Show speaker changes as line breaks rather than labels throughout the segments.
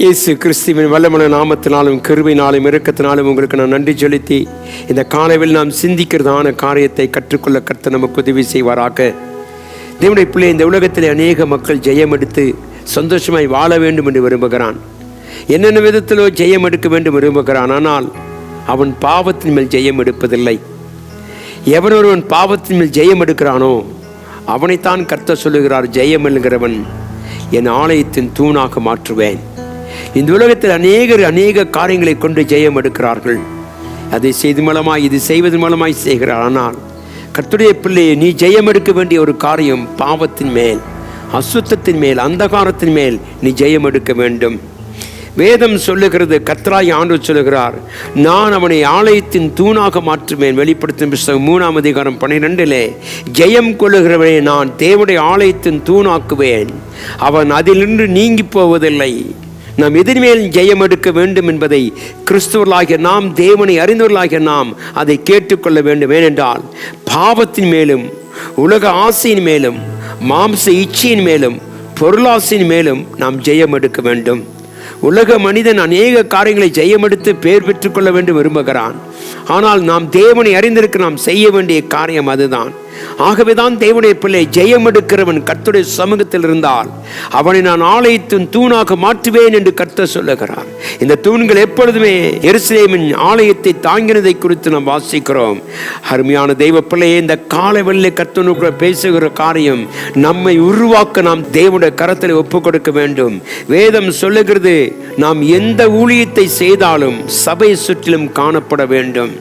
இயேசு கிறிஸ்துவின் வல்லமன நாமத்தினாலும் கருவினாலும் இறக்கத்தினாலும் உங்களுக்கு நான் நன்றி செலுத்தி இந்த காலவில் நாம் சிந்திக்கிறதான காரியத்தை கற்றுக்கொள்ள கர்த்தர் நமக்கு உதவி செய்வாராக. தேவனுடைய பிள்ளை இந்த உலகத்தில் அநேக மக்கள் ஜெயம் எடுத்து சந்தோஷமாய் வாழ வேண்டும் என்று விரும்புகிறான். என்னென்ன விதத்திலோ ஜெயம் எடுக்க வேண்டும் விரும்புகிறான். ஆனால் அவன் பாவத்தின் மேல் ஜெயம் எடுப்பதில்லை. எவன் ஒருவன் பாவத்தின் மேல் ஜெயம் எடுக்கிறானோ அவனைத்தான் கர்த்த சொல்லுகிறார் ஜெயம் என்கிறவன் என் ஆலயத்தின் தூணாக மாற்றுவேன். இந்த உலகத்தில் அநேகர் அநேக காரியங்களை கொண்டு ஜெயம் எடுக்கிறார்கள். அதை செய்து மூலமாய் இது செய்வது மூலமாய் செய்கிறார். ஆனால் கத்துடைய பிள்ளையை நீ ஜெயம் எடுக்க வேண்டிய ஒரு காரியம் பாவத்தின் மேல் அசுத்தத்தின் மேல் அந்தகாரத்தின் மேல் நீ ஜெயம் எடுக்க வேண்டும். வேதம் சொல்லுகிறது கத்ராய் ஆண்டு சொல்லுகிறார் நான் அவனை ஆலயத்தின் தூணாக மாற்றுவேன். வெளிப்படுத்தும் புஸ்தகம் மூணாம் அதிகாரம் பன்னிரெண்டிலே ஜெயம் கொள்ளுகிறவனை நான் தேவடைய ஆலயத்தின் தூணாக்குவேன். அவன் அதிலிருந்து நீங்கி போவதில்லை. நாம் எதிர்மேல் ஜெயம் எடுக்க வேண்டும் என்பதை கிறிஸ்துவர்களாகிய நாம் தேவனை அறிந்தவர்களாகிய நாம் அதை கேட்டுக்கொள்ள வேண்டும். ஏனென்றால் பாவத்தின் மேலும் உலக ஆசையின் மேலும் மாம்ச இச்சையின் மேலும் பொருளாசையின் மேலும் நாம் ஜெயம் எடுக்க வேண்டும். உலக மனிதன் அநேக காரியங்களை ஜெயமெடுத்து பேர் பெற்றுக்கொள்ள வேண்டும் விரும்புகிறான். ஆனால் நாம் தேவனை அறிந்திருக்க நாம் செய்ய வேண்டிய காரியம் அதுதான். ஆகவேதான் தேவனுடைய பிள்ளை ஜெயம் எடுக்கிறவன் கர்த்துடைய சமூகத்தில் இருந்தால் அவனை நான் ஆலயத்தின் தூணாக மாற்றுவேன் என்று கர்த்தர் சொல்லுகிறார். இந்த தூண்கள் எப்பொழுதுமே எருசலேமின் ஆலயத்தை தாங்கினதை குறித்து நாம் வாசிக்கிறோம். அருமையான தெய்வ பிள்ளையே இந்த காலை வெள்ளை கத்தனுக்குள்ள பேசுகிற காரியம் நம்மை உருவாக்க நாம் தேவனுடைய கரத்தில் ஒப்பு கொடுக்க வேண்டும். வேதம் சொல்லுகிறது நாம் எந்த ஊழியத்தை செய்தாலும் சபை சுற்றிலும் காணப்பட வேண்டும்.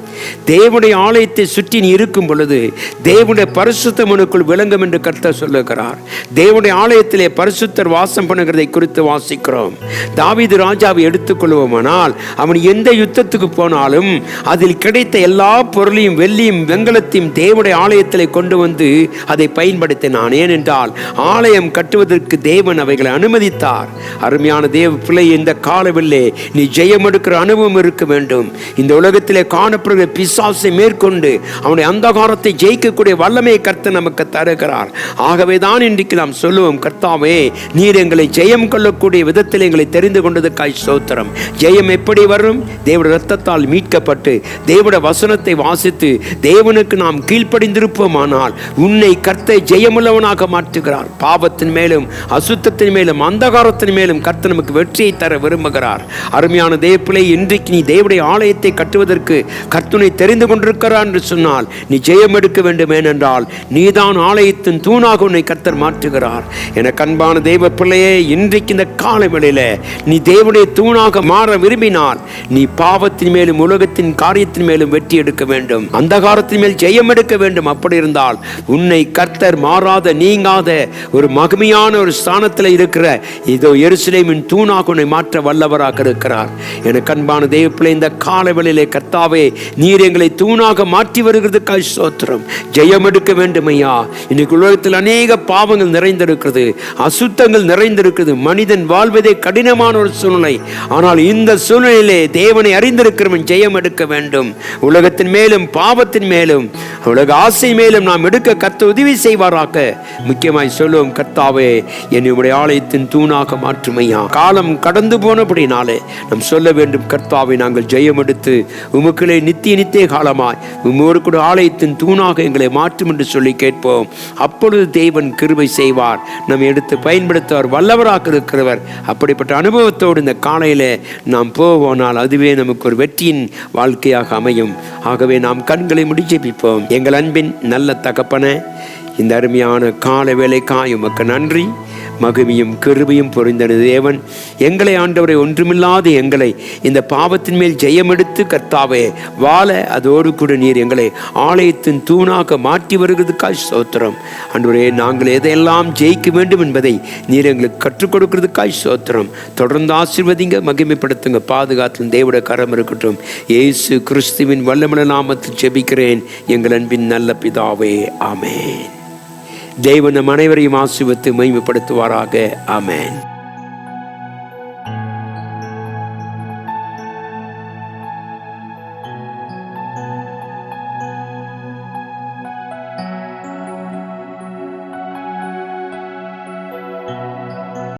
தேவனுடைய ஆலயத்தை சுற்றி நீ இருக்கும் பொழுது தேவனுடைய பரிசுத்த மனுக்குள் விளங்கும் என்று கர்த்தர் சொல்லுகிறார். தேவனுடைய ஆலயத்திலே பரிசுத்தர் வாசம் பண்ணுகிறதை குறித்து வாசிக்கிறோம். தாவீது ராஜாவை எடுத்து எடுத்துக்கொள்வோமானால் அவன் எந்த யுத்தத்துக்கு போனாலும் அதில் கிடைத்த எல்லா பொருளையும் வெள்ளியும் வெங்கலத்தையும் தேவனுடைய ஆலயத்தில் கொண்டு வந்து அதை பயன்படுத்தினான். ஏனென்றால் ஆலயம் கட்டுவதற்கு தேவன் அவைகளை அனுமதித்தார். அருமையான தேவ பிள்ளை இந்த காலவில்லே நீ ஜெயம் எடுக்கிற அனுபவம் இருக்க வேண்டும். இந்த உலகத்திலே காணப்படுகிற பிசாசை மேற்கொண்டு அவனுடைய அந்தகாரத்தை ஜெயிக்கக்கூடிய வல்லமை கர்த்த நமக்கு தருகிறார். ஆகவே தான் இன்றைக்கு நாம் சொல்லுவோம் கர்த்தாவே நீர் எங்களை ஜெயம் கொள்ளக்கூடிய விதத்தில் எங்களை தெரிந்து கொண்டதுக்காய் சோத்திரம் ஜெயம் எப்படி வரும்? தேவட ரத்தத்தால் மீட்கப்பட்டு தேவட வசனத்தை வாசித்து தேவனுக்கு நாம் கீழ்ப்படிந்திருப்போமானால் உன்னை கர்த்தை ஜெயமுள்ளவனாக மாற்றுகிறார். பாவத்தின் மேலும் அசுத்தத்தின் மேலும் அந்தகாரத்தின் மேலும் கர்த்த நமக்கு வெற்றியை தர விரும்புகிறார். அருமையான தேவப்பிள்ளை இன்றைக்கு நீ தேவடைய ஆலயத்தை கட்டுவதற்கு கர்த்தனை தெரிந்து கொண்டிருக்கிறார் என்று சொன்னால் நீ ஜெயம் எடுக்க வேண்டும். ஏனென்றால் நீதான் ஆலயத்தின் தூணாக உன்னை கர்த்தர் மாற்றுகிறார். என கண்பான தெய்வ பிள்ளையே இன்றைக்கு இந்த காலை வேளையில நீ தேவனுடைய தூணாக மாற விரும்பினால் நீ பாவத்தின் மேலும் உலகத்தின் காரியத்தின் மேலும் வெற்றி எடுக்க வேண்டும். அந்தகாரத்தின் மேல் ஜெயம் எடுக்க வேண்டும். அப்படி இருந்தால் உன்னை கர்த்தர் மாறாத நீங்காத ஒரு மகிமையான ஒரு ஸ்தானத்தில் இருக்கிற இதோ எருசலேமின் தூணாக உன்னை மாற்ற வல்லவராக இருக்கிறார். என கண்பான தேவப்பிள்ளை இந்த காலவெளியிலே கர்த்தாவே நீர் எங்களை தூணாக மாற்றி வருகிறதுக்காய் சோத்திரம் ஜெயம் எடுக்க வேண்டும் ஐயா இன்னைக்கு உலகத்தில் அநேக பாவங்கள் நிறைந்திருக்கிறது. அசுத்தங்கள் நிறைந்திருக்கிறது. மனிதன் வாழ்வதே கடினமான ஒரு சூழ்நிலை. ஆனால் இந்த சூழ்நிலையிலே தேவனை அறிந்திருக்கிறவன் ஜெயம் எடுக்க வேண்டும். உலகத்தின் மேலும் பாவத்தின் மேலும் உலக ஆசை மேலும் நாம் எடுக்க கத்த உதவி செய்வாராக. முக்கியமாய் சொல்லுவோம் கர்த்தாவே என்னுடைய ஆலயத்தின் தூணாக மாற்றுமையா? காலம் கடந்து போனபடினாலே நாம் சொல்ல வேண்டும் கர்த்தாவை நாங்கள் ஜெயம் எடுத்து உமக்களே நித்திய நித்திய காலமாய் உமோடு கூட ஆலயத்தின் தூணாக எங்களை மாற்றும் என்று சொல்லி கேட்போம். அப்பொழுது தேவன் கிருபை செய்வார். நம்ம எடுத்து பயன்படுத்துவார் வல்லவராக இருக்கிறவர். அப்படிப்பட்ட அனுபவத்தோடு இந்த காலையிலே நாம் போவோனால் அதுவே நமக்கு ஒரு வெற்றியின் வாழ்க்கையாக அமையும். ஆகவே நாம் கண்களை முடிச்செப்பிப்போம் எங்கள் அன்பின் நல்ல தகப்பன இந்த அருமையான கால வேலைக்காய் உமக்கு நன்றி. மகிமையும் கிருபையும் பொறிந்தன தேவன் எங்களை ஆண்டவரை ஒன்றுமில்லாத எங்களை இந்த பாவத்தின் மேல் ஜெயமெடுத்து கர்த்தாவே வாழ அதோடு கூட நீர் எங்களை ஆலயத்தின் தூணாக மாற்றி வருகிறதுக்காய் சோத்திரம் அன்றுவரே நாங்கள் எதையெல்லாம் ஜெயிக்க வேண்டும் என்பதை நீர் எங்களுக்கு கற்றுக் கொடுக்கிறதுக்காய் சோத்திரம் தொடர்ந்து ஆசீர்வதிங்க மகிமைப்படுத்துங்க பாதுகாத்து தேவட கரம் இருக்கட்டும். இயேசு கிறிஸ்துவின் வல்லமண நாமத்தில் ஜெபிக்கிறேன். எங்கள் அன்பின் நல்ல பிதாவே ஆமேன். தேவன் நம் அனைவரையும் ஆசிர்வத்து மகிமைப்படுத்துவாராக. ஆமேன்.